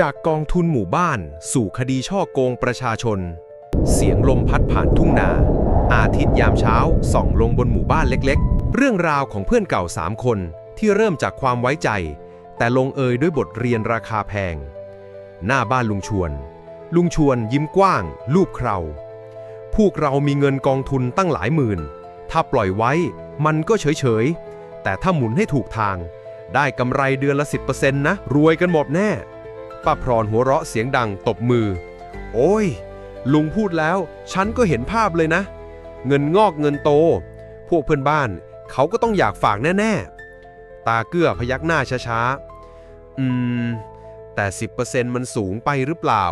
จากกองทุนหมู่บ้าน สู่คดีช่อโกงประชาชน เสียงลมพัดผ่านทุ่งนา อาทิตย์ยามเช้าส่องลงบนหมู่บ้านเล็กๆ เรื่องราวของเพื่อนเก่าสามคนที่เริ่มจากความไว้ใจ แต่ลงเอยด้วยบทเรียนราคาแพง หน้าบ้านลุงชวน ลุงชวนยิ้มกว้างรูปเคราพวกเรามีเงินกองทุนตั้งหลายหมื่น ถ้าปล่อยไว้มันก็เฉยๆ แต่ถ้าหมุนให้ถูกทาง ได้กำไรเดือนละ 10%นะ รวยกันหมดแน่ ป้าพรอนหัวเราะเสียงดังตบมือ โอ้ย ลุงพูดแล้ว ฉันก็เห็นภาพเลยนะ เงินงอกเงินโต พวกเพื่อนบ้าน เขาก็ต้องอยากฝากแน่ ๆ ตาเกื้อพยักหน้าช้าๆ อืม แต่ 10%มันสูงไปหรือเปล่า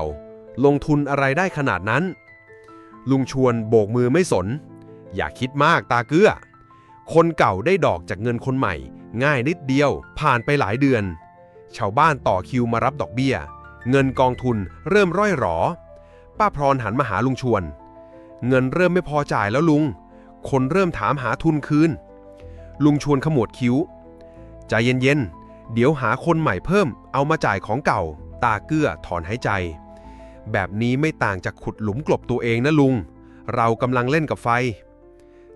ลงทุนอะไรได้ขนาดนั้น ลุงชวนโบกมือไม่สน อย่าคิดมากตาเกื้อ คนเก่าได้ดอกจากเงินคนใหม่ ง่ายนิดเดียว ผ่านไปหลายเดือน ชาวบ้านต่อคิวมารับดอกเบี้ย เงินกองทุนเริ่มร่อยหรอ ป้าพรหันมาหาลุงชวน เงินเริ่มไม่พอจ่ายแล้วลุง คนเริ่มถามหาทุนคืน ลุงชวนขมวดคิ้ว ใจเย็นๆ เดี๋ยวหาคนใหม่เพิ่ม เอามาจ่ายของเก่า ตาเกื้อถอนหายใจ แบบนี้ไม่ต่างจากขุดหลุมกลบตัวเองนะลุง เรากำลังเล่นกับไฟ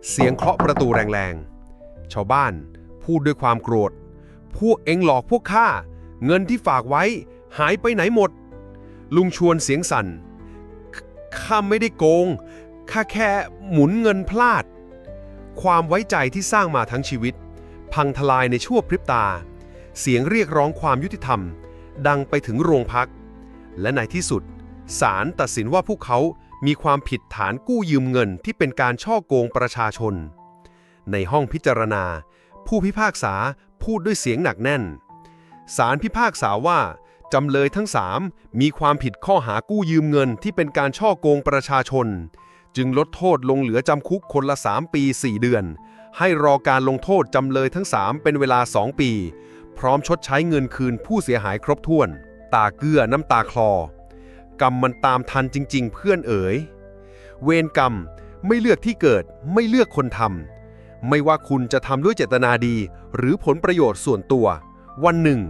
เสียงเคาะประตูแรงๆ ชาวบ้านพูดด้วยความโกรธ พวกเอ็งหลอกพวกข้า เงินที่ฝากไว้หายไปไหนหมด ลุงชวนเสียงสั่นขข้าไม่ได้โกง ข้าแค่หมุนเงินพลาด ความไว้ใจที่สร้างมาทั้งชีวิต พังทลายในชั่วพริบตา เสียงเรียกร้องความยุติธรรม ดังไปถึงโรงพัก และในที่สุดศาลตัดสินว่าพวกเขามีความผิดฐานกู้ยืมเงินที่เป็นการช่อโกงประชาชน ในห้องพิจารณา ผู้พิพากษาพูดด้วยเสียงหนักแน่น ศาลพิพากษาว่า จำเลยทั้งสามมีความผิดข้อหากู้ยืมเงินที่เป็นการช่อโกงประชาชน จึงลดโทษลงเหลือจำคุกคนละ 3 ปี 4 เดือน ให้รอการลงโทษจำเลยทั้ง 3 เป็นเวลา 2 ปี พร้อมชดใช้เงินคืนผู้เสียหายครบถ้วน ตาเกื้อน้ำตาคลอ กรรมมันตามทันจริง ๆ เพื่อนเอ๋ย เวรกรรมไม่เลือกที่เกิดไม่เลือกคนทำไม่ว่าคุณจะทำด้วยเจตนาดี หรือผลประโยชน์ส่วนตัว วันหนึ่ง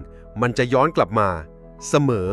มันจะย้อนกลับมา เสมอ